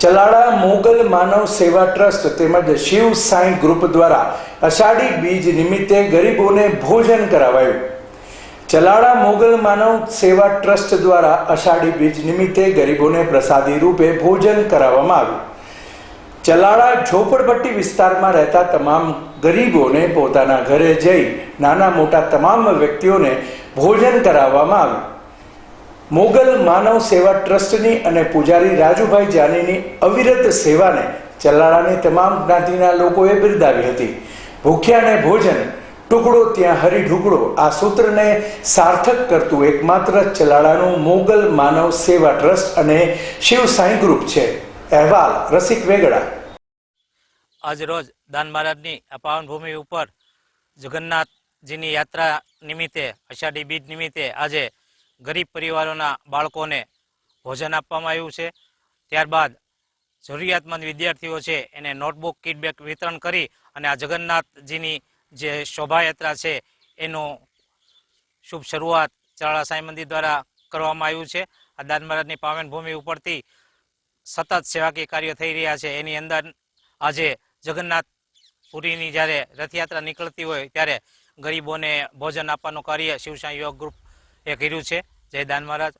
ચલાળા મોગલ માનવ સેવા ટ્રસ્ટ તેમજ શિવ સાંઈ ગ્રુપ દ્વારા અષાઢી બીજ નિમિત્તે ગરીબોને ભોજન કરાવાયું. ચલાળા મોગલ માનવ સેવા ટ્રસ્ટ દ્વારા અષાઢી બીજ નિમિત્તે ગરીબોને પ્રસાદી રૂપે ભોજન કરાવવામાં આવ્યું. ચલાળા ઝોપડપટ્ટી વિસ્તારમાં રહેતા તમામ ગરીબોને પોતાના ઘરે જઈ નાના મોટા તમામ વ્યક્તિઓને ભોજન કરાવવામાં આવ્યું. મોગલ માનવ સેવા ટ્રસ્ટની અને પૂજારી રાજુભાઈ જાનીની અવિરત સેવાને ચલાળાની તમામ જ્ઞાતિના લોકોએ બિરદાવી હતી. ભૂખ્યાને ભોજન, ટુકડો ત્યાં હરી ઢુકડો આ સૂત્રને સાર્થક કરતું એકમાત્ર ચલાળાનું મોગલ માનવ સેવા ટ્રસ્ટ અને શિવ સાંઈ ગ્રુપ છે. અહેવાલ, રસિક વેગડા. આજ રોજ દાન મહારાજની આ પાવન ભૂમિ ઉપર જગન્નાથજીની યાત્રા નિમિત્તે, અષાઢી બીજ નિમિત્તે આજે ગરીબ પરિવારોના બાળકોને ભોજન આપવામાં આવ્યું છે. ત્યારબાદ જરૂરિયાતમંદ વિદ્યાર્થીઓ છે, એને નોટબુક, કિટબેક વિતરણ કરી અને આ જગન્નાથજીની જે શોભાયાત્રા છે, એનો શુભ શરૂઆત ચરાળા સાંઈ મંદિર દ્વારા કરવામાં આવ્યું છે. આ દાન મહારાજની પાવન ભૂમિ ઉપરથી સતત સેવાકીય કાર્યો થઈ રહ્યા છે. એની અંદર આજે જગન્નાથપુરીની જ્યારે રથયાત્રા નીકળતી હોય ત્યારે ગરીબોને ભોજન આપવાનું કાર્ય શિવસાઈ યોગ ગ્રુપ એ કર્યું છે. જય દાન મહારાજ.